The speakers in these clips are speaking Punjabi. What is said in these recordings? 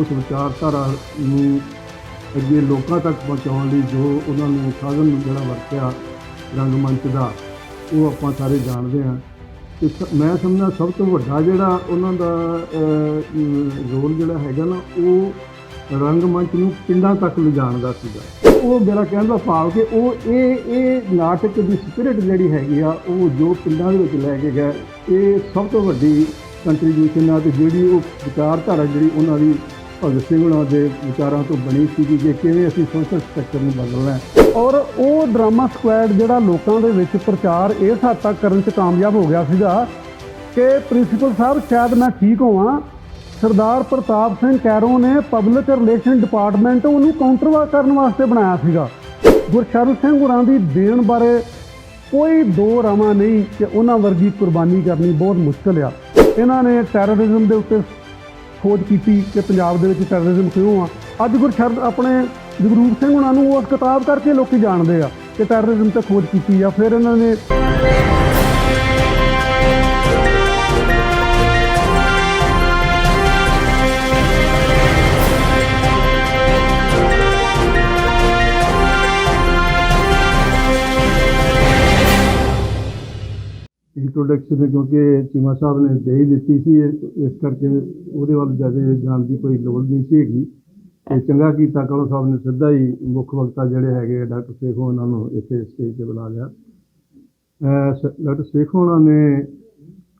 ਉਸ ਵਿਚਾਰਧਾਰਾ ਨੂੰ ਅੱਗੇ ਲੋਕਾਂ ਤੱਕ ਪਹੁੰਚਾਉਣ ਲਈ ਜੋ ਉਹਨਾਂ ਨੇ ਸਾਧਨ ਜਿਹੜਾ ਵਰਤਿਆ ਰੰਗਮੰਚ ਦਾ, ਉਹ ਆਪਾਂ ਸਾਰੇ ਜਾਣਦੇ ਹਾਂ। ਤੇ ਸ- ਮੈਂ ਸਮਝਦਾ ਸਭ ਤੋਂ ਵੱਡਾ ਜਿਹੜਾ ਉਹਨਾਂ ਦਾ ਰੋਲ ਜਿਹੜਾ ਹੈਗਾ ਨਾ, ਉਹ ਰੰਗਮੰਚ ਨੂੰ ਪਿੰਡਾਂ ਤੱਕ ਲਿਜਾਣ ਦਾ ਸੀਗਾ। ਉਹ ਮੇਰਾ ਕਹਿਣ ਦਾ ਭਾਵ ਕਿ ਉਹ ਇਹ ਇਹ ਨਾਟਕ ਦੀ ਸਪਿਰਿਟ ਜਿਹੜੀ ਹੈਗੀ ਆ, ਉਹ ਜੋ ਪਿੰਡਾਂ ਦੇ ਵਿੱਚ ਲੈ ਕੇ ਗਏ ਇਹ ਸਭ ਤੋਂ ਵੱਡੀ ਕੰਟਰੀਬਿਊਸ਼ਨ ਆ ਤੇ ਜਿਹੜੀ ਉਹ ਵਿਚਾਰਧਾਰਾ ਜਿਹੜੀ ਉਹਨਾਂ ਦੀ ਭਗਤ ਸਿੰਘ ਉਹਨਾਂ ਦੇ ਵਿਚਾਰਾਂ ਤੋਂ ਬਣੀ ਸੀ ਕਿ ਕਿਵੇਂ ਅਸੀਂ ਸੋਸ਼ਲ ਸਟਰਕਚਰ ਨੂੰ ਬਦਲਣਾ ਹੈ। ਔਰ ਉਹ ਡਰਾਮਾ ਸਕੁਐਡ ਜਿਹੜਾ ਲੋਕਾਂ ਦੇ ਵਿੱਚ ਪ੍ਰਚਾਰ ਇਸ ਹੱਦ ਤੱਕ ਕਰਨ 'ਚ ਕਾਮਯਾਬ ਹੋ ਗਿਆ ਸੀਗਾ ਕਿ ਪ੍ਰਿੰਸੀਪਲ ਸਾਹਿਬ, ਸ਼ਾਇਦ ਮੈਂ ਠੀਕ ਹੋਵਾਂ, ਸਰਦਾਰ ਪ੍ਰਤਾਪ ਸਿੰਘ ਕੈਰੋਂ ਨੇ ਪਬਲਿਕ ਰਿਲੇਸ਼ਨ ਡਿਪਾਰਟਮੈਂਟ ਉਹਨੂੰ ਕਾਊਂਟਰਵਾ ਕਰਨ ਵਾਸਤੇ ਬਣਾਇਆ ਸੀਗਾ। ਗੁਰਸ਼ਰਨ ਸਿੰਘ ਹੋਰਾਂ ਦੀ ਦੇਣ ਬਾਰੇ ਕੋਈ ਦੋ ਰਾਵਾਂ ਨਹੀਂ ਕਿ ਉਹਨਾਂ ਵਰਗੀ ਕੁਰਬਾਨੀ ਕਰਨੀ ਬਹੁਤ ਮੁਸ਼ਕਲ ਆ। ਇਹਨਾਂ ਨੇ ਟੈਰਰਿਜ਼ਮ ਦੇ ਉੱਤੇ ਖੋਜ ਕੀਤੀ ਕਿ ਪੰਜਾਬ ਦੇ ਵਿੱਚ ਟੈਰਰਿਜ਼ਮ ਕਿਉਂ ਆ। ਅੱਜ ਗੁਰਸ਼ਰਨ ਆਪਣੇ ਜਗਰੂਪ ਸਿੰਘ ਉਹਨਾਂ ਨੂੰ ਉਸ ਕਿਤਾਬ ਕਰਕੇ ਲੋਕੀ ਜਾਣਦੇ ਆ ਕਿ ਟੈਰਰਿਜ਼ਮ ਤੇ ਖੋਜ ਕੀਤੀ ਆ। ਫਿਰ ਇਹਨਾਂ ਨੇ ਪ੍ਰੋਡਕਸ਼ਨ ਕਿਉਂਕਿ ਚੀਮਾ ਸਾਹਿਬ ਨੇ ਦੇ ਹੀ ਦਿੱਤੀ ਸੀ ਇਹ- ਇਸ ਕਰਕੇ ਉਹਦੇ ਵੱਲ ਜ਼ਿਆਦਾ ਜਾਣ ਦੀ ਕੋਈ ਲੋੜ ਨਹੀਂ ਸੀ ਹੈਗੀ। ਤੇ ਚੰਗਾ ਕੀਤਾ ਕਲੋ ਸਾਹਿਬ ਨੇ ਸਿੱਧਾ ਹੀ ਮੁੱਖ ਵਕਤਾ ਜਿਹੜੇ ਹੈਗੇ ਆ, ਡਾਕਟਰ ਸੇਖੋ ਉਹਨਾਂ ਨੂੰ ਇੱਥੇ ਸਟੇਜ ਤੇ ਬੁਲਾ ਲਿਆ। ਅਹ ਸ- ਡਾਕਟਰ ਸੇਖੋ ਉਹਨਾਂ ਨੇ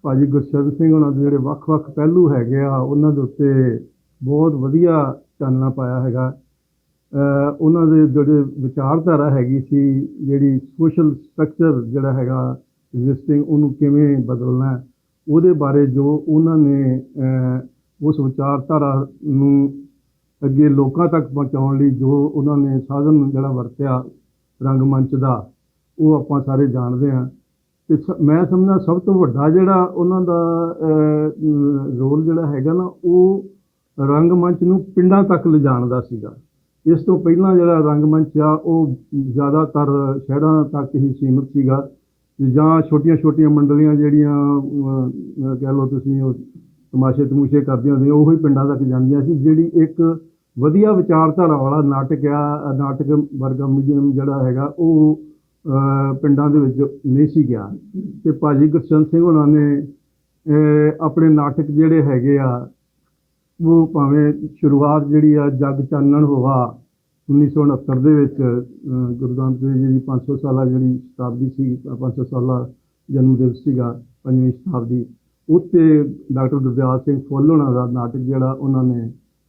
ਭਾਜੀ ਗੁਰਸ਼ਰਨ ਸਿੰਘ ਉਹਨਾਂ ਦੇ ਜਿਹੜੇ ਵੱਖ-ਵੱਖ ਪਹਿਲੂ ਹੈਗੇ ਆ ਉਹਨਾਂ ਦੇ ਉੱਤੇ ਬਹੁਤ ਵਧੀਆ ਚਾਨਣਾ ਪਾਇਆ ਹੈਗਾ। ਅਹ ਉਹਨਾਂ ਦੇ ਜਿਹੜੇ ਵਿਚਾਰਧਾਰਾ ਹੈਗੀ ਸੀ ਜਿਹੜੀ ਸੋਸ਼ਲ ਸਟਰਕਚਰ ਜਿਹੜਾ ਹੈਗਾ ਐਗਜ਼ਿਸਟਿੰਗ ਉਹਨੂੰ ਕਿਵੇਂ ਬਦਲਣਾ ਹੈ, ਉਹਦੇ ਬਾਰੇ ਜੋ ਉਹਨਾਂ ਨੇ ਉਸ ਵਿਚਾਰਧਾਰਾ ਨੂੰ ਅੱਗੇ ਲੋਕਾਂ ਤੱਕ ਪਹੁੰਚਾਉਣ ਲਈ ਜੋ ਉਹਨਾਂ ਨੇ ਸਾਧਨ ਜਿਹੜਾ ਵਰਤਿਆ ਰੰਗਮੰਚ ਦਾ ਉਹ ਆਪਾਂ ਸਾਰੇ ਜਾਣਦੇ ਹਾਂ। ਤੇ ਸ- ਮੈਂ ਸਮਝਦਾ ਸਭ ਤੋਂ ਵੱਡਾ ਜਿਹੜਾ ਉਹਨਾਂ ਦਾ ਰੋਲ ਜਿਹੜਾ ਹੈਗਾ ਨਾ ਉਹ ਰੰਗਮੰਚ ਨੂੰ ਪਿੰਡਾਂ ਤੱਕ ਲਿਜਾਣ ਦਾ ਸੀਗਾ। ਇਸ ਤੋਂ ਪਹਿਲਾਂ ਜਿਹੜਾ ਰੰਗਮੰਚ ਆ ਉਹ ਜ਼ਿਆਦਾਤਰ ਸ਼ਹਿਰਾਂ ਤੱਕ ਹੀ ਸੀਮਿਤ ਸੀਗਾ। ਤੇ ਜਾਂ ਛੋਟੀਆਂ-ਛੋਟੀਆਂ ਮੰਡਲੀਆਂ ਜਿਹੜੀਆਂ ਅਹ, ਕਹਿ ਲਓ ਤੁਸੀਂ ਉਹ ਤਮਾਸ਼ੇ ਤਮੂਸ਼ੇ ਕਰਦੀਆਂ ਹੁੰਦੀਆਂ ਉਹ ਹੀ ਪਿੰਡਾਂ ਤੱਕ ਜਾਂਦੀਆਂ ਸੀ ਜਿਹੜੀ ਇੱਕ ਵਧੀਆ ਵਿਚਾਰਧਾਰਾ ਵਾਲਾ ਨਾਟਕ ਆ ਨਾਟਕ ਵਰਗਾ ਮੀਡੀਅਮ ਜਿਹੜਾ ਹੈਗਾ ਉਹ ਅਹ, ਪਿੰਡਾਂ ਦੇ ਵਿੱਚ ਨਹੀਂ ਸੀ ਗਿਆ। ਤੇ ਭਾਜੀ ਗੁਰਚਰਨ ਸਿੰਘ ਉਹਨਾਂ ਨੇ ਅਹ, ਆਪਣੇ ਨਾਟਕ ਜਿਹੜੇ ਹੈਗੇ ਆ ਉਹ ਭਾਵੇਂ ਸ਼ੁਰੂਆਤ ਜਿਹੜੀ ਆ ਜਗ ਚਾਨਣ ਹੋਵਾ 1969 ਦੇ ਵਿੱਚ ਗੁਰੂ ਨਾਨਕ ਦੇਵ ਜੀ ਦੀ 500 ਸਾਲਾ ਜਿਹੜੀ ਸ਼ਤਾਬਦੀ ਸੀ 500 ਸਾਲਾ ਜਨਮ ਦਿਵਸ ਸੀਗਾ, ਪੰਜਵੀਂ ਸ਼ਤਾਬਦੀ ਉੱਤੇ ਡਾਕਟਰ ਗੁਰਦਿਆਲ ਸਿੰਘ ਫੁੱਲ ਹੋਣਾ ਦਾ ਨਾਟਕ ਜਿਹੜਾ ਉਹਨਾਂ ਨੇ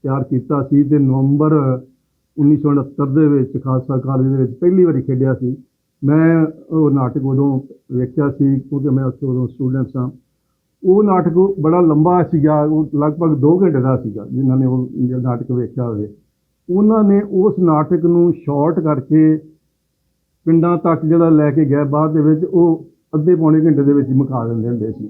ਤਿਆਰ ਕੀਤਾ ਸੀ ਤੇ ਨਵੰਬਰ 1969 ਦੇ ਵਿੱਚ ਖਾਲਸਾ ਕਾਲਜ ਦੇ ਵਿੱਚ ਪਹਿਲੀ ਵਾਰੀ ਖੇਡਿਆ ਸੀ। ਮੈਂ ਉਹ ਨਾਟਕ ਉਦੋਂ ਵੇਖਿਆ ਸੀ ਕਿਉਂਕਿ ਮੈਂ ਉੱਥੇ ਉਦੋਂ ਸਟੂਡੈਂਟ ਸਾਂ। ਉਹ ਨਾਟਕ ਬੜਾ ਲੰਬਾ ਸੀਗਾ, ਉਹ ਲਗਭਗ 2 ਘੰਟੇ ਦਾ ਸੀਗਾ ਜਿਨ੍ਹਾਂ ਨੇ ਉਹ ਨਾਟਕ ਵੇਖਿਆ ਹੋਵੇ। ਉਹਨਾਂ ਨੇ ਉਸ ਨਾਟਕ ਨੂੰ ਸ਼ਾਰਟ ਕਰਕੇ ਪਿੰਡਾਂ ਤੱਕ ਜਿਹੜਾ ਲੈ ਕੇ ਗਿਆ, ਬਾਅਦ ਦੇ ਵਿੱਚ ਉਹ ਅੱਧੇ ਪੌਣੇ ਘੰਟੇ ਦੇ ਵਿੱਚ ਹੀ ਮੁਕਾ ਦਿੰਦੇ ਹੁੰਦੇ ਸੀ।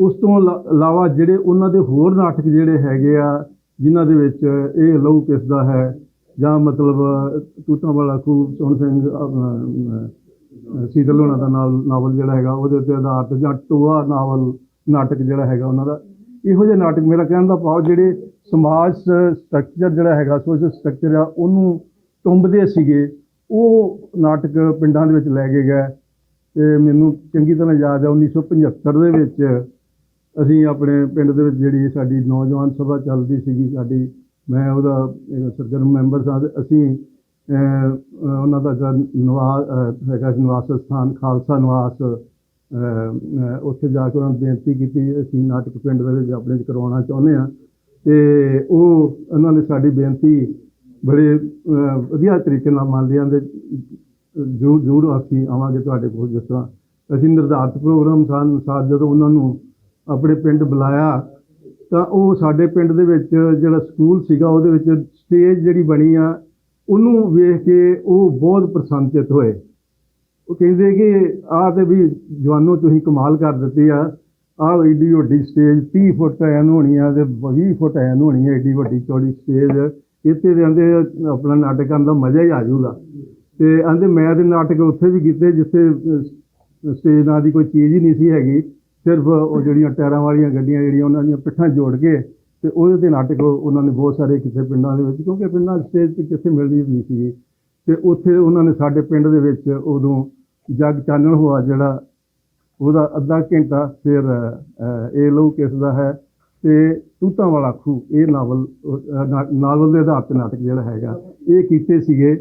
ਉਸ ਤੋਂ ਇਲਾ- ਇਲਾਵਾ ਜਿਹੜੇ ਉਹਨਾਂ ਦੇ ਹੋਰ ਨਾਟਕ ਜਿਹੜੇ ਹੈਗੇ ਆ, ਜਿਨ੍ਹਾਂ ਦੇ ਵਿੱਚ ਇਹ ਲਹੂ ਕਿਸ ਦਾ ਹੈ, ਜਾਂ ਮਤਲਬ ਤੂਤਾਂ ਵਾਲਾ ਖੂਬ ਸੋਹਣ ਸਿੰਘ ਸੀਤਲ ਹੋਣਾ ਦਾ ਨਾਵਲ ਨਾਵਲ ਜਿਹੜਾ ਹੈਗਾ, ਉਹਦੇ ਉੱਤੇ ਆਧਾਰਿਤ ਜਾਂ ਟੋਆ ਨਾਵਲ ਨਾਟਕ ਜਿਹੜਾ ਹੈਗਾ ਉਹਨਾਂ ਦਾ। ਇਹੋ ਜਿਹੇ ਨਾਟਕ ਮੇਰਾ ਕਹਿਣ ਦਾ ਭਾਵ ਜਿਹੜੇ ਸਮਾਜ ਸਟਰਕਚਰ ਜਿਹੜਾ ਹੈਗਾ ਸੋਸ਼ਲ ਸਟਰਕਚਰ ਆ, ਉਹਨੂੰ ਟੁੰਬਦੇ ਸੀਗੇ। ਉਹ ਨਾਟਕ ਪਿੰਡਾਂ ਦੇ ਵਿੱਚ ਲੈ ਕੇ ਗਏ। ਤੇ ਮੈਨੂੰ ਚੰਗੀ ਤਰ੍ਹਾਂ ਯਾਦ ਹੈ 1975 ਦੇ ਵਿੱਚ ਅਸੀਂ ਆਪਣੇ ਪਿੰਡ ਦੇ ਵਿੱਚ ਜਿਹੜੀ ਸਾਡੀ ਨੌਜਵਾਨ ਸਭਾ ਚੱਲਦੀ ਸੀਗੀ, ਸਾਡੀ, ਮੈਂ ਉਹਦਾ ਸਰਗਰਮ ਮੈਂਬਰ ਸਾਂ ਤੇ ਅਸੀਂ ਉਹਨਾਂ ਦਾ ਨਿਵਾਸ ਹੈਗਾ ਨਿਵਾਸ ਸਥਾਨ, ਖਾਲਸਾ ਨਿਵਾਸ ਉੱਥੇ ਜਾ ਕੇ ਉਹਨਾਂ ਨੂੰ ਬੇਨਤੀ ਕੀਤੀ, ਅਸੀਂ ਨਾਟਕ ਪਿੰਡ ਦੇ ਵਿੱਚ ਆਪਣੇ 'ਚ ਕਰਵਾਉਣਾ ਚਾਹੁੰਦੇ ਹਾਂ। ਤੇ ਉਹ, ਉਹਨਾਂ ਨੇ ਸਾਡੀ ਬੇਨਤੀ ਬੜੇ ਵਧੀਆ ਤਰੀਕੇ ਨਾਲ ਮੰਨ ਲਿਆ ਤੇ ਜ਼ਰੂਰ ਜ਼ਰੂਰ ਅਸੀਂ ਆਵਾਂਗੇ ਤੁਹਾਡੇ ਕੋਲ ਜਿਸ ਤਰ੍ਹਾਂ ਅਸੀਂ ਨਿਰਧਾਰਤ ਪ੍ਰੋਗਰਾਮ ਸਾਨ, ਸਾਥ ਜਦੋਂ ਉਹਨਾਂ ਨੂੰ ਆਪਣੇ ਪਿੰਡ ਬੁਲਾਇਆ, ਤਾਂ ਉਹ ਸਾਡੇ ਪਿੰਡ ਦੇ ਵਿੱਚ ਜਿਹੜਾ ਸਕੂਲ ਸੀਗਾ ਉਹਦੇ ਵਿੱਚ ਸਟੇਜ ਜਿਹੜੀ ਬਣੀ ਆ, ਉਹਨੂੰ ਵੇਖ ਕੇ ਉਹ ਬਹੁਤ ਪ੍ਰਸੰਨਚਿਤ ਹੋਏ। ਉਹ ਕਹਿੰਦੇ ਕਿ ਆਹ ਤੇ ਵੀ ਜਵਾਨੋ ਤੁਸੀਂ ਕਮਾਲ ਕਰ ਦਿੱਤੀ ਆ ਆਹ ਏਡੀ ਵੱਡੀ ਸਟੇਜ 30 ਫੁੱਟ ਐਨ ਹੋਣੀ ਆ ਤੇ 20 ਫੁੱਟ ਐਨ ਹੋਣੀ ਆ ਏਡੀ ਵੱਡੀ ਚੌੜੀ ਸਟੇਜ ਇੱਥੇ ਦੇ ਆਂਦੇ ਆਪਣਾ ਨਾਟਕ ਕਰਨ ਦਾ ਮਜ਼ਾ ਹੀ ਆ ਜੂਗਾ ਤੇ ਆਂਦੇ ਮੈਂ ਤੇ ਨਾਟਕ ਉੱਥੇ ਵੀ ਕੀਤੇ ਜਿੱਥੇ ਸਟੇਜ ਨਾਂ ਦੀ ਕੋਈ ਚੀਜ਼ ਹੀ ਨਹੀਂ ਸੀ ਹੈਗੀ। ਸਿਰਫ ਉਹ ਜਿਹੜੀਆਂ ਟਾਇਰਾਂ ਵਾਲੀਆਂ ਗੱਡੀਆਂ ਜਿਹੜੀਆਂ ਉਹਨਾਂ ਦੀਆਂ ਪਿੱਠਾਂ ਜੋੜ ਕੇ ਤੇ ਉਹਦੇ ਤੇ ਨਾਟਕ ਉਹਨਾਂ ਨੇ ਬਹੁਤ ਸਾਰੇ ਕਿਸੇ ਪਿੰਡਾਂ ਦੇ ਵਿੱਚ, ਕਿਉਂਕਿ ਪਿੰਡਾਂ ਸਟੇਜ ਤੇ ਕਿੱਥੇ ਮਿਲਦੀ ਨਹੀਂ ਸੀ ਤੇ ਉੱਥੇ ਉਹਨਾਂ ਨੇ ਸਾਡੇ ਪਿੰਡ ਦੇ ਵਿੱਚ ਉਦੋਂ ਜਗ ਚਾਨਣ ਹੋਆ ਜਿਹੜਾ ਉਹਦਾ ਅੱਧਾ ਘੰਟਾ ਫਿਰ ਇਹ ਲੋ ਕਿਸ ਦਾ ਹੈ ਤੇ ਤੂਤਾਂ ਵਾਲਾ ਖੂ ਇਹ ਨਾਵਲ ਨਾਵਲ ਦੇ ਆਧਾਰ ਤੇ ਨਾਟਕ ਜਿਹੜਾ ਹੈਗਾ, ਇਹ ਕੀਤੇ ਸੀਗੇ।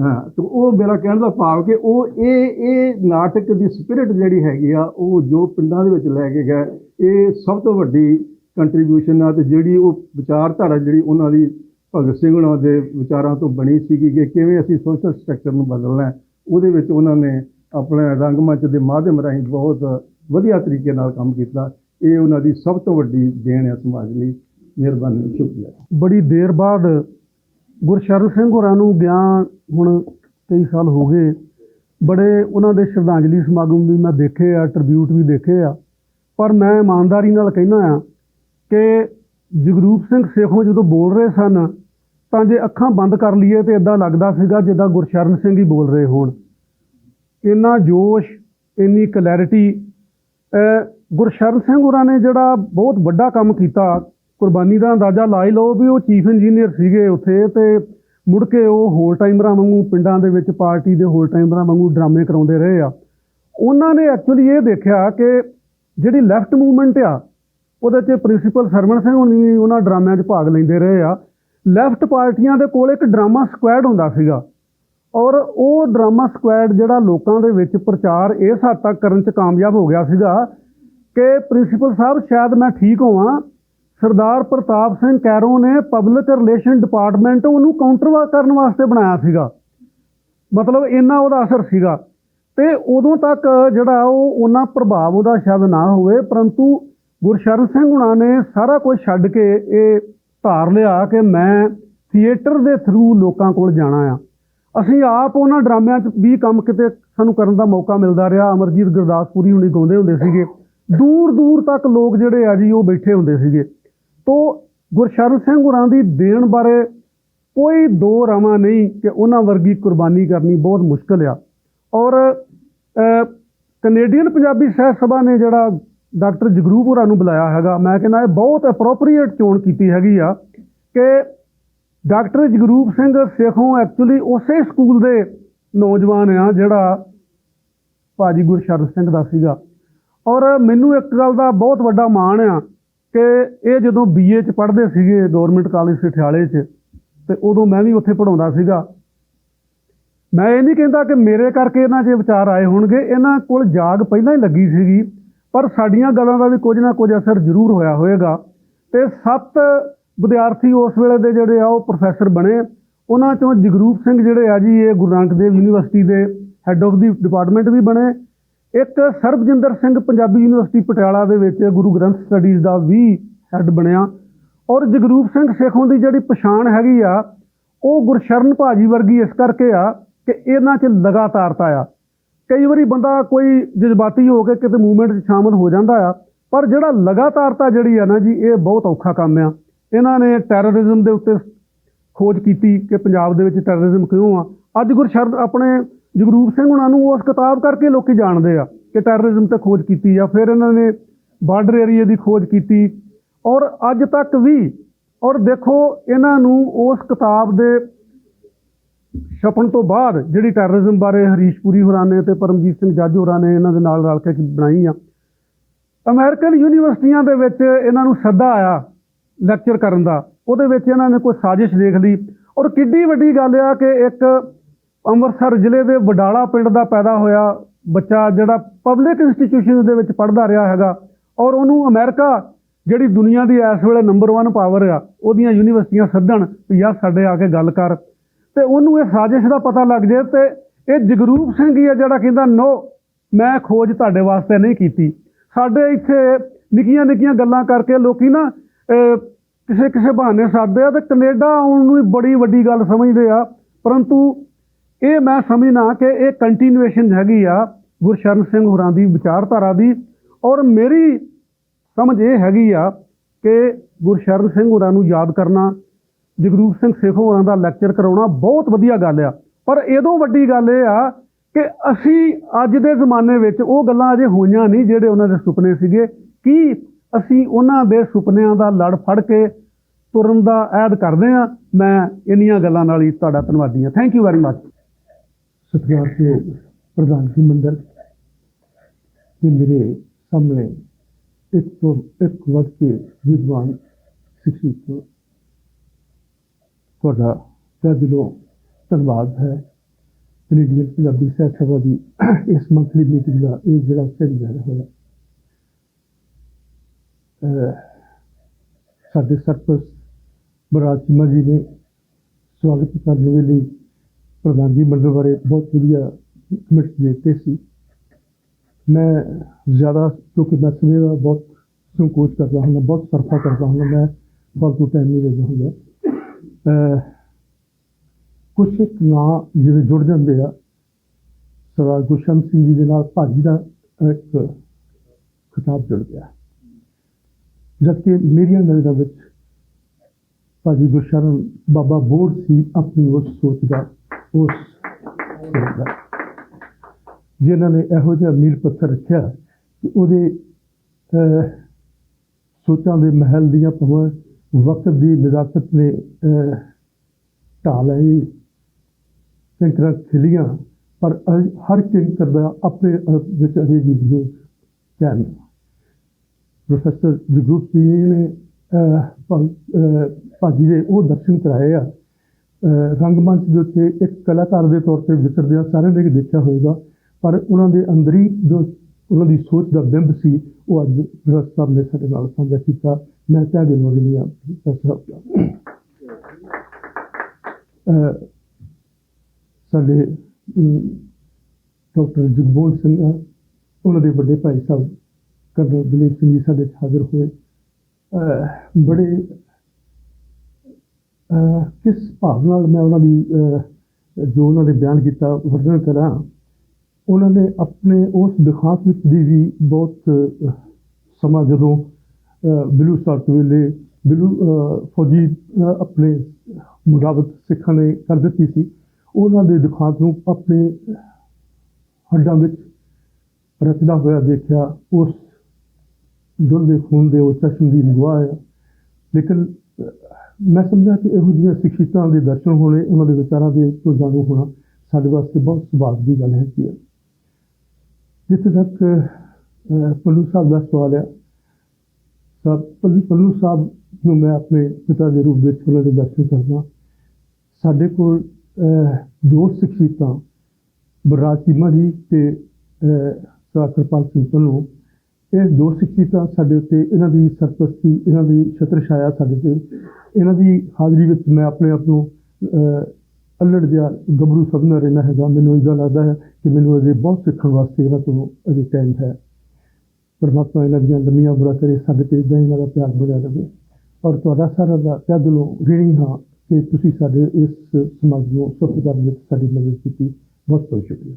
ਹਾਂ, ਤੇ ਉਹ ਮੇਰਾ ਕਹਿਣ ਦਾ ਭਾਵ ਕਿ ਉਹ, ਇਹ ਇਹ ਨਾਟਕ ਦੀ ਸਪਿਰਿਟ ਜਿਹੜੀ ਹੈਗੀ ਆ, ਉਹ ਜੋ ਪਿੰਡਾਂ ਦੇ ਵਿੱਚ ਲੈ ਕੇ ਗਏ ਇਹ ਸਭ ਤੋਂ ਵੱਡੀ ਕੰਟਰੀਬਿਊਸ਼ਨ ਆ ਤੇ ਜਿਹੜੀ ਉਹ ਵਿਚਾਰਧਾਰਾ ਜਿਹੜੀ ਉਹਨਾਂ ਦੀ ਭਗਤ ਸਿੰਘ ਉਹਨਾਂ ਦੇ ਵਿਚਾਰਾਂ ਤੋਂ ਬਣੀ ਸੀਗੀ ਕਿ ਕਿਵੇਂ ਅਸੀਂ ਸੋਸ਼ਲ ਸਟਰਕਚਰ ਨੂੰ ਬਦਲਣਾ ਉਹਦੇ ਵਿੱਚ ਉਹਨਾਂ ਨੇ ਆਪਣੇ ਰੰਗਮੰਚ ਦੇ ਮਾਧਿਅਮ ਰਾਹੀਂ ਬਹੁਤ ਵਧੀਆ ਤਰੀਕੇ ਨਾਲ ਕੰਮ ਕੀਤਾ। ਇਹ ਉਹਨਾਂ ਦੀ ਸਭ ਤੋਂ ਵੱਡੀ ਦੇਣ ਹੈ ਸਮਾਜ ਲਈ। ਮਿਹਰਬਾਨੀ, ਸ਼ੁਕਰੀਆ। ਬੜੀ ਦੇਰ ਬਾਅਦ ਗੁਰਸ਼ਰਨ ਸਿੰਘ ਹੋਰਾਂ ਨੂੰ ਗਿਆ ਹੁਣ ਕਈ ਸਾਲ ਹੋ ਗਏ। ਬੜੇ ਉਹਨਾਂ ਦੇ ਸ਼ਰਧਾਂਜਲੀ ਸਮਾਗਮ ਵੀ ਮੈਂ ਦੇਖੇ ਆ ਟ੍ਰਿਬਿਊਟ ਵੀ ਦੇਖੇ ਆ। ਪਰ ਮੈਂ ਇਮਾਨਦਾਰੀ ਨਾਲ ਕਹਿਣਾ ਆ ਕਿ ਜਗਰੂਪ ਸਿੰਘ ਸੇਖੋਂ ਜਦੋਂ ਬੋਲ ਰਹੇ ਸਨ, ਤਾਂ ਜੇ ਅੱਖਾਂ ਬੰਦ ਕਰ ਲਈਏ ਤੇ ਇਦਾਂ ਲੱਗਦਾ ਸੀਗਾ ਜਿੱਦਾਂ ਗੁਰਸ਼ਰਨ ਸਿੰਘ ਹੀ ਬੋਲ ਰਹੇ ਹੋਣ। ਇੰਨਾ ਜੋਸ਼, ਇੰਨੀ ਕਲੈਰਿਟੀ ਗੁਰਸ਼ਰਨ ਸਿੰਘ ਹੋਰਾਂ ਨੇ ਜਿਹੜਾ ਬਹੁਤ ਵੱਡਾ ਕੰਮ ਕੀਤਾ, ਕੁਰਬਾਨੀ ਦਾ ਅੰਦਾਜ਼ਾ ਲਾ ਹੀ ਲਓ ਵੀ ਉਹ ਚੀਫ ਇੰਜੀਨੀਅਰ ਸੀਗੇ ਉੱਥੇ ਤੇ ਮੁੜ ਕੇ ਉਹ ਹੋਲ ਟਾਈਮਰਾਂ ਵਾਂਗੂ ਪਿੰਡਾਂ ਦੇ ਵਿੱਚ ਪਾਰਟੀ ਦੇ ਹੋਲ ਟਾਈਮਰਾਂ ਵਾਂਗੂ ਡਰਾਮੇ ਕਰਾਉਂਦੇ ਰਹੇ ਆ। ਉਹਨਾਂ ਨੇ ਐਕਚੁਅਲੀ ਇਹ ਦੇਖਿਆ ਕਿ ਜਿਹੜੀ ਲੈਫਟ ਮੂਵਮੈਂਟ ਆ, ਉਹਦੇ 'ਚ ਪ੍ਰਿੰਸੀਪਲ ਸਰਵਣ ਸਿੰਘ ਹੁਣੀ ਵੀ ਉਹਨਾਂ ਡਰਾਮਿਆਂ 'ਚ ਭਾਗ ਲੈਂਦੇ ਰਹੇ ਆ। ਲੈਫਟ ਪਾਰਟੀਆਂ ਦੇ ਕੋਲ ਇੱਕ ਡਰਾਮਾ ਸਕੁਐਡ ਹੁੰਦਾ ਸੀਗਾ। ਔਰ ਉਹ ਡਰਾਮਾ ਸਕੁਐਡ ਜਿਹੜਾ ਲੋਕਾਂ ਦੇ ਵਿੱਚ ਪ੍ਰਚਾਰ ਇਸ ਹੱਦ ਤੱਕ ਕਰਨ 'ਚ ਕਾਮਯਾਬ ਹੋ ਗਿਆ ਸੀਗਾ ਕਿ ਪ੍ਰਿੰਸੀਪਲ ਸਾਹਿਬ, ਸ਼ਾਇਦ ਮੈਂ ਠੀਕ ਹੋਵਾਂ, ਸਰਦਾਰ ਪ੍ਰਤਾਪ ਸਿੰਘ ਕੈਰੋਂ ਨੇ ਪਬਲਿਕ ਰਿਲੇਸ਼ਨ ਡਿਪਾਰਟਮੈਂਟ ਉਹਨੂੰ ਕਾਊਂਟਰ ਕਰਨ ਵਾਸਤੇ ਬਣਾਇਆ ਸੀਗਾ। ਮਤਲਬ ਇੰਨਾ ਉਹਦਾ ਅਸਰ ਸੀਗਾ। ਤੇ ਉਦੋਂ ਤੱਕ ਜਿਹੜਾ ਉਹ ਉਹਨਾਂ ਪ੍ਰਭਾਵ ਉਹਦਾ ਸ਼ਾਇਦ ਨਾ ਹੋਵੇ, ਪਰੰਤੂ ਗੁਰਸ਼ਰਨ ਸਿੰਘ ਹੁਣਾਂ ਨੇ ਸਾਰਾ ਕੁਝ ਛੱਡ ਕੇ ਇਹ ਧਾਰ ਲਿਆ ਕਿ ਮੈਂ ਥੀਏਟਰ ਦੇ ਥਰੂ ਲੋਕਾਂ ਕੋਲ ਜਾਣਾ ਆ। ਅਸੀਂ ਆਪ ਉਹਨਾਂ ਡਰਾਮਿਆਂ 'ਚ ਵੀ ਕੰਮ ਕਿਤੇ ਸਾਨੂੰ ਕਰਨ ਦਾ ਮੌਕਾ ਮਿਲਦਾ ਰਿਹਾ। ਅਮਰਜੀਤ ਗੁਰਦਾਸਪੁਰੀ ਹੁਣੀ ਗਾਉਂਦੇ ਹੁੰਦੇ ਸੀਗੇ। ਦੂਰ ਦੂਰ ਤੱਕ ਲੋਕ ਜਿਹੜੇ ਆ ਜੀ ਉਹ ਬੈਠੇ ਹੁੰਦੇ ਸੀਗੇ। ਤੋ ਗੁਰਸ਼ਰਨ ਸਿੰਘ ਹੋਰਾਂ ਦੀ ਦੇਣ ਬਾਰੇ ਕੋਈ ਦੋ ਰਾਵਾਂ ਨਹੀਂ ਕਿ ਉਹਨਾਂ ਵਰਗੀ ਕੁਰਬਾਨੀ ਕਰਨੀ ਬਹੁਤ ਮੁਸ਼ਕਲ ਆ। ਔਰ ਅਹ, ਕੈਨੇਡੀਅਨ ਪੰਜਾਬੀ ਸਾਹਿਤ ਸਭਾ ਨੇ ਜਿਹੜਾ ਡਾਕਟਰ ਜਗਰੂਪ ਹੋਰਾਂ ਨੂੰ ਬੁਲਾਇਆ ਹੈਗਾ ਮੈਂ ਕਹਿੰਦਾ ਇਹ ਬਹੁਤ ਅਪਰੋਪਰੀਏਟ ਚੋਣ ਕੀਤੀ ਹੈਗੀ ਆ ਕਿ ਡਾਕਟਰ ਜਗਰੂਪ ਸਿੰਘ ਸੇਖੋਂ ਐਕਚੁਅਲੀ ਉਸੇ ਸਕੂਲ ਦੇ ਨੌਜਵਾਨ ਆ ਜਿਹੜਾ ਭਾਜੀ ਗੁਰਸ਼ਰਨ ਸਿੰਘ ਦਾ ਸੀਗਾ। ਔਰ ਮੈਨੂੰ ਇੱਕ ਗੱਲ ਦਾ ਬਹੁਤ ਵੱਡਾ ਮਾਣ ਆ ਕਿ ਇਹ ਜਦੋਂ ਬੀਏ ਚ ਪੜ੍ਹਦੇ ਸੀਗੇ ਗਵਰਨਮੈਂਟ ਕਾਲਜ ਸਠਿਆਲੇ ਚ, ਤੇ ਉਦੋਂ ਮੈਂ ਵੀ ਉੱਥੇ ਪੜਾਉਂਦਾ ਸੀਗਾ। ਮੈਂ ਇਹ ਨਹੀਂ ਕਹਿੰਦਾ ਕਿ ਮੇਰੇ ਕਰਕੇ ਇਹਨਾਂ 'ਚ ਵਿਚਾਰ ਆਏ ਹੋਣਗੇ, ਇਹਨਾਂ ਕੋਲ ਜਾਗ ਪਹਿਲਾਂ ਹੀ ਲੱਗੀ ਸੀਗੀ, ਪਰ ਸਾਡੀਆਂ ਗੱਲਾਂ ਦਾ ਵੀ ਕੁਝ ਨਾ ਕੁਝ ਅਸਰ ਜ਼ਰੂਰ ਹੋਇਆ ਹੋਵੇਗਾ। ਤੇ ਸੱਤ ਵਿਦਿਆਰਥੀ ਉਸ ਵੇਲੇ ਦੇ ਜਿਹੜੇ ਆ ਉਹ ਪ੍ਰੋਫੈਸਰ ਬਣੇ। ਉਹਨਾਂ ਚੋਂ ਜਗਰੂਪ ਸਿੰਘ ਜਿਹੜੇ ਆ ਜੀ, ਇਹ ਗੁਰੂ ਨਾਨਕ ਦੇਵ ਯੂਨੀਵਰਸਿਟੀ ਦੇ ਹੈੱਡ ਆਫ ਦੀ ਡਿਪਾਰਟਮੈਂਟ ਵੀ ਬਣੇ। ਇੱਕ ਸਰਬਜਿੰਦਰ ਸਿੰਘ ਪੰਜਾਬੀ ਯੂਨੀਵਰਸਿਟੀ ਪਟਿਆਲਾ ਦੇ ਵਿੱਚ ਗੁਰੂ ਗ੍ਰੰਥ ਸਟੱਡੀਜ਼ ਦਾ ਵੀ ਹੈੱਡ ਬਣਿਆ। ਔਰ ਜਗਰੂਪ ਸਿੰਘ ਸੇਖੋਂ ਦੀ ਜਿਹੜੀ ਪਛਾਣ ਹੈਗੀ ਆ, ਉਹ ਗੁਰਸ਼ਰਨ ਭਾਜੀ ਵਰਗੀ ਇਸ ਕਰਕੇ ਆ ਕਿ ਇਹਨਾਂ 'ਚ ਲਗਾਤਾਰਤਾ ਆ। ਕਈ ਵਾਰੀ ਬੰਦਾ ਕੋਈ ਜਜ਼ਬਾਤੀ ਹੋ ਕੇ ਕਿਤੇ ਮੂਵਮੈਂਟ 'ਚ ਸ਼ਾਮਲ ਹੋ ਜਾਂਦਾ ਆ, ਪਰ ਜਿਹੜਾ ਲਗਾਤਾਰਤਾ ਜਿਹੜੀ ਆ ਨਾ ਜੀ, ਇਹ ਬਹੁਤ ਔਖਾ ਕੰਮ ਆ। ਇਹਨਾਂ ਨੇ ਟੈਰਰਿਜ਼ਮ ਦੇ ਉੱਤੇ ਖੋਜ ਕੀਤੀ ਕਿ ਪੰਜਾਬ ਦੇ ਵਿੱਚ ਟੈਰਰਿਜ਼ਮ ਕਿਉਂ ਆ। ਅੱਜ ਗੁਰਸ਼ਰਨ ਆਪਣੇ ਜਗਰੂਪ ਸਿੰਘ ਉਹਨਾਂ ਨੂੰ ਉਸ ਕਿਤਾਬ ਕਰਕੇ ਲੋਕੀ ਜਾਣਦੇ ਆ ਕਿ ਟੈਰਰਿਜ਼ਮ ਤੇ ਖੋਜ ਕੀਤੀ ਆ। ਫਿਰ ਇਹਨਾਂ ਨੇ ਬਾਰਡਰ ਏਰੀਆ ਦੀ ਖੋਜ ਕੀਤੀ ਔਰ ਅੱਜ ਤੱਕ ਵੀ ਔਰ ਦੇਖੋ ਇਹਨਾਂ ਨੂੰ ਉਸ ਕਿਤਾਬ ਦੇ ਛਪਣ ਤੋਂ ਬਾਅਦ ਜਿਹੜੀ ਟੈਰਰਿਜ਼ਮ ਬਾਰੇ ਹਰੀਸ਼ ਪੁਰੀ ਹੋਰਾਂ ਨੇ ਤੇ ਪਰਮਜੀਤ ਸਿੰਘ ਜੱਜ ਹੋਰਾਂ ਨੇ ਇਹਨਾਂ ਦੇ ਨਾਲ ਰਲ ਕੇ ਬਣਾਈ ਆ। ਅਮਰੀਕਨ ਯੂਨੀਵਰਸਿਟੀਆਂ ਦੇ ਵਿੱਚ ਇਹਨਾਂ ਨੂੰ ਸੱਦਾ ਆਇਆ ਲੈਕਚਰ ਕਰਨ ਦਾ। ਉਹਦੇ ਵਿੱਚ ਇਹਨਾਂ ਨੇ ਕੋਈ ਸਾਜ਼ਿਸ਼ ਦੇਖ ਲਈ। ਔਰ ਕਿੱਡੀ ਵੱਡੀ ਗੱਲ ਆ ਕਿ ਇੱਕ ਅੰਮ੍ਰਿਤਸਰ ਜ਼ਿਲ੍ਹੇ ਦੇ ਵਡਾਲਾ ਪਿੰਡ ਦਾ ਪੈਦਾ ਹੋਇਆ ਬੱਚਾ ਜਿਹੜਾ ਪਬਲਿਕ ਇੰਸਟੀਟਿਊਸ਼ਨ ਦੇ ਵਿੱਚ ਪੜ੍ਹਦਾ ਰਿਹਾ ਹੈਗਾ। ਔਰ ਉਹਨੂੰ ਅਮਰੀਕਾ ਜਿਹੜੀ ਦੁਨੀਆ ਦੀ ਇਸ ਵੇਲੇ ਨੰਬਰ 1 ਪਾਵਰ ਆ, ਉਹਦੀਆਂ ਯੂਨੀਵਰਸਿਟੀਆਂ ਸੱਦਣ ਵੀ ਯਾਰ ਸਾਡੇ ਆ ਕੇ ਗੱਲ ਕਰ। ਤੇ ਉਹਨੂੰ ਇਹ ਸਾਜ਼ਿਸ਼ ਦਾ ਪਤਾ ਲੱਗ ਜੇ ਤੇ ਇਹ ਜਗਰੂਪ ਸਿੰਘ ਹੀ ਆ ਜਿਹੜਾ ਕਹਿੰਦਾ ਨੋ ਮੈਂ ਖੋਜ ਤੁਹਾਡੇ ਵਾਸਤੇ ਨਹੀਂ ਕੀਤੀ। ਸਾਡੇ ਇੱਥੇ ਨਿੱਕੀਆਂ ਨਿੱਕੀਆਂ ਗੱਲਾਂ ਕਰਕੇ ਲੋਕੀ ਨਾ ਕਿਸੇ ਕਿਸੇ ਬਹਾਨੇ ਸੱਦਦੇ ਆ ਤੇ ਕੈਨੇਡਾ ਆਉਣ ਨੂੰ ਹੀ ਬੜੀ ਵੱਡੀ ਗੱਲ ਸਮਝਦੇ ਆ। ਪਰੰਤੂ ਇਹ ਮੈਂ ਸਮਝਣਾ ਕਿ ਇਹ ਕੰਟੀਨਿਊਏਸ਼ਨ ਹੈਗੀ ਆ ਗੁਰਸ਼ਰਨ ਸਿੰਘ ਹੋਰਾਂ ਦੀ ਵਿਚਾਰਧਾਰਾ ਦੀ ਔਰ ਮੇਰੀ ਸਮਝ ਇਹ ਹੈਗੀ ਆ ਕਿ ਗੁਰਸ਼ਰਨ ਸਿੰਘ ਹੋਰਾਂ ਨੂੰ ਯਾਦ ਕਰਨਾ, ਜਗਰੂਪ ਸਿੰਘ ਸੇਖੋਂ ਹੋਰਾਂ ਦਾ ਲੈਕਚਰ ਕਰਾਉਣਾ ਬਹੁਤ ਵਧੀਆ ਗੱਲ ਆ। ਪਰ ਇਹਦੋਂ ਵੱਡੀ ਗੱਲ ਇਹ ਆ ਕਿ ਅਸੀਂ ਅੱਜ ਦੇ ਜ਼ਮਾਨੇ ਵਿੱਚ ਉਹ ਗੱਲਾਂ ਅਜੇ ਹੋਈਆਂ ਨਹੀਂ ਜਿਹੜੇ ਉਹਨਾਂ ਦੇ ਸੁਪਨੇ ਸੀਗੇ। ਕੀ ਅਸੀਂ ਉਹਨਾਂ ਦੇ ਸੁਪਨਿਆਂ ਦਾ ਲੜ ਫੜ ਕੇ ਤੁਰਨ ਦਾ ਐਦ ਕਰਦੇ ਹਾਂ। ਮੈਂ ਇੰਨੀਆਂ ਗੱਲਾਂ ਨਾਲ ਹੀ ਤੁਹਾਡਾ ਧੰਨਵਾਦੀ ਹਾਂ। ਥੈਂਕ ਯੂ ਵੈਰੀ ਮਚ ਸਤਿਕਾਰਯੋਗ ਪ੍ਰਧਾਨ ਜੀ ਮੰਡਲ, ਕਿ ਮੇਰੇ ਸਾਹਮਣੇ ਇੱਕ ਤੋਂ ਇੱਕ ਵਕਤ ਕੇ ਵਿਦਵਾਨ ਸਿੱਖਿਤ ਤੁਹਾਡਾ ਤਹਿ ਦਿਲੋਂ ਧੰਨਵਾਦ ਹੈ। ਕੈਨੇਡੀਅਨ ਪੰਜਾਬੀ ਸਾਹਿਤ ਸਭਾ ਦੀ ਇਸ ਮੰਥਲੀ ਮੀਟਿੰਗ ਦਾ ਇਹ ਜਿਹੜਾ ਸੈਮੀਨਾਰ ਹੋਇਆ ਸਾਡੇ ਸਰਪ੍ਰਸਤ ਬਰਾਜ ਚੀਮਾ ਜੀ ਨੇ ਸਵਾਗਤ ਕਰਨ ਦੇ ਲਈ ਪ੍ਰਧਾਨਗੀ ਮੰਡਲ ਬਾਰੇ ਬਹੁਤ ਵਧੀਆ ਕਮਿਟ ਦਿੱਤੇ ਸੀ। ਮੈਂ ਜ਼ਿਆਦਾ ਕਿਉਂਕਿ ਮੈਂ ਸਮੇਂ ਦਾ ਬਹੁਤ ਸੰਕੋਚ ਕਰਦਾ ਹੁੰਦਾ, ਬਹੁਤ ਸਰਫਾ ਕਰਦਾ ਹੁੰਦਾ, ਮੈਂ ਫालतू ਟਾਈਮ ਨਹੀਂ ਲੈਂਦਾ ਹੁੰਦਾ। ਅਹ ਕੁਛ ਇੱਕ ਨਾਂ ਜਿਵੇਂ ਜੁੜ ਜਾਂਦੇ ਆ, ਸਰਦਾਰ ਗੁਰਸ਼ਮ ਸਿੰਘ ਜੀ ਦੇ ਨਾਲ ਭਾਜੀ ਦਾ ਇੱਕ ਖਿਤਾਬ ਜੁੜ ਗਿਆ। ਜਦਕਿ ਮੇਰੀਆਂ ਨਜ਼ਰਾਂ ਵਿੱਚ ਭਾਜੀ ਗੁਰਸ਼ਰਨ ਬਾਬਾ ਬੋੜ ਸੀ ਆਪਣੀ ਉਸ ਸੋਚ ਦਾ ਉਸ ਸੋਚ ਜਿਨ੍ਹਾਂ ਨੇ ਇਹੋ ਜਿਹਾ ਮੀਲ ਪੱਥਰ ਰੱਖਿਆ ਕਿ ਉਹਦੇ ਸੋਚਾਂ ਦੇ ਮਹਿਲ ਦੀਆਂ ਭਾਵੇਂ ਵਕਤ ਦੀ ਨਜ਼ਾਕਤ ਨੇ ਅਹ, ਢਾਹ ਲਈ ਕਿੰਕਰਾਂ ਖਿਲੀਆਂ ਪਰ ਹਰ ਕਿੰਕਰ ਦਾ ਆਪਣੇ ਅਰਥ ਵਿੱਚ ਅਜੇ ਵੀ ਬਜ਼ੁਰਗ ਕਾਇਮ ਹੈ ਪ੍ਰੋਫੈਸਰ ਜਗਰੂਪ ਜੀ ਨੇ ਅਹ, ਭੰ- ਅਹ, ਭਾਜੀ ਦੇ ਉਹ ਦਰਸ਼ਨ ਕਰਾਏ ਆ। ਅਹ, ਰੰਗਮੰਚ ਦੇ ਉੱਤੇ ਇੱਕ ਕਲਾਕਾਰ ਦੇ ਤੌਰ ਤੇ ਵਿਚਰਦਿਆਂ ਸਾਰਿਆਂ ਨੇ ਦੇਖਿਆ ਹੋਵੇਗਾ। ਪਰ ਉਹਨਾਂ ਦੇ ਅੰਦਰ ਹੀ ਜੋ ਉਹਨਾਂ ਦੀ ਸੋਚ ਦਾ ਬਿੰਬ ਸੀ ਉਹ ਅੱਜ ਗ੍ਰਸਤ ਸਾਹਿਬ ਨੇ ਸਾਡੇ ਨਾਲ ਸਾਂਝਾ ਕੀਤਾ। ਮੈਂ ਕਹਿ ਦੇ ਲੋੜ ਨਹੀਂ ਆ ਪ੍ਰੋਫੈਸਰ ਅਹ, ਸਾਡੇ ਡਾਕਟਰ ਜਗਮੋਹਨ ਸਿੰਘ ਉਹਨਾਂ ਦੇ ਵੱਡੇ ਭਾਈ ਸਾਹਿਬ ਕਰਨਲ ਦਲੀਪ ਸਿੰਘ ਜੀ ਸਾਡੇ 'ਚ ਹਾਜ਼ਰ ਹੋਏ ਬੜੇ ਕਿਸ ਭਾਵ ਨਾਲ ਮੈਂ ਉਹਨਾਂ ਦੀ ਜੋ ਉਹਨਾਂ ਦੇ ਬਿਆਨ ਕੀਤਾ, ਵਰਣਨ ਕਰਾਂ, ਉਹਨਾਂ ਨੇ ਆਪਣੇ ਉਸ ਦਿਖਾਂਤ ਵਿੱਚ ਦੀ ਵੀ ਬਹੁਤ ਸਮਾਂ ਜਦੋਂ ਬਿਲੂ ਸਾਟ ਵੇਲੇ ਬਿਲੂ ਫੌਜੀ ਆਪਣੇ ਮੁਗਾਵਤ ਸਿੱਖਾਂ ਨੇ ਕਰ ਦਿੱਤੀ ਸੀ, ਉਹਨਾਂ ਦੇ ਦਿਖਾਂਤ ਨੂੰ ਆਪਣੇ ਹੱਡਾਂ ਵਿੱਚ ਰਚਦਾ ਹੋਇਆ ਦੇਖਿਆ, ਉਸ ਡੁੱਲਦੇ ਖੂਨ ਦੇ ਉਹ ਚਸ਼ਮ ਦੀ ਨਿਗਾਹ ਆ ਲੇਕਿਨ ਮੈਂ ਸਮਝਿਆ ਕਿ ਇਹੋ ਜਿਹੀਆਂ ਸਿੱਖਿਤਾਂ ਦੇ ਦਰਸ਼ਨ ਹੋਣੇ ਉਹਨਾਂ ਦੇ ਵਿਚਾਰਾਂ ਦੇ ਤੋਂ ਜਾਣੂ ਹੋਣਾ ਸਾਡੇ ਵਾਸਤੇ ਬਹੁਤ ਸੁਭਾਗ ਦੀ ਗੱਲ ਹੈ। ਕਿ ਜਿੱਥੇ ਤੱਕ ਅਹ, ਪੱਲੂ ਸਾਹਿਬ ਦਾ ਸਵਾਲ ਹੈ ਸਭ ਪੱਲੂ ਸਾਹਿਬ ਨੂੰ ਮੈਂ ਆਪਣੇ ਪਿਤਾ ਦੇ ਰੂਪ ਵਿੱਚ ਉਹਨਾਂ ਦੇ ਦਰਸ਼ਨ ਕਰਦਾ ਸਾਡੇ ਕੋਲ ਅਹ, ਦੋ ਸਿੱਖਿਤਾਂ ਬਰਾਜ ਚੀਮਾ ਜੀ ਤੇ ਅਹ, ਸਰਦਾਰ ਕਿਰਪਾਲ ਸਿੰਘ ਪੱਲੂ ਇਹ ਦੋ ਸਿੱਖਿਤਾਂ ਸਾਡੇ ਉੱਤੇ ਇਹਨਾਂ ਦੀ ਸਰਪ੍ਰਸਤੀ ਇਹਨਾਂ ਦੀ ਛਤਰ ਛਾਇਆ ਸਾਡੇ ਤੇ। ਇਹਨਾਂ ਦੀ ਹਾਜ਼ਰੀ ਵਿੱਚ ਮੈਂ ਆਪਣੇ ਆਪ ਨੂੰ ਅਹ, ਅਲੜ ਜਿਹਾ ਗੱਭਰੂ ਸਭਨਾ ਰਹਿਣਾ ਹੈਗਾ। ਮੈਨੂੰ ਇਦਾਂ ਲੱਗਦਾ ਹੈ ਕਿ ਮੈਨੂੰ ਅਜੇ ਬਹੁਤ ਸਿੱਖਣ ਵਾਸਤੇ ਇਹਨਾਂ ਤੋਂ ਅਜੇ ਟਾਈਮ ਹੈ। ਪਰਮਾਤਮਾ ਇਹਨਾਂ ਦੀਆਂ ਲੰਮੀਆਂ ਬੁਰਾ ਕਰੇ ਸਾਡੇ ਤੇ ਇਦਾਂ ਇਹਨਾਂ ਦਾ ਪਿਆਰ ਬਣਿਆ ਰਹੇ। ਔਰ ਤੁਹਾਡਾ ਸਾਰਾ ਦਾ ਤਹਿ ਦਿਲੋਂ ਰਿਣੀ ਹਾਂ ਕਿ ਤੁਸੀਂ ਸਾਡੇ ਇਸ ਸਮਾਜ ਨੂੰ ਸਫਲ ਕਰਨ ਵਿੱਚ ਸਾਡੀ ਮਦਦ ਕੀਤੀ। ਬਹੁਤ ਬਹੁਤ ਸ਼ੁਕਰੀਆ।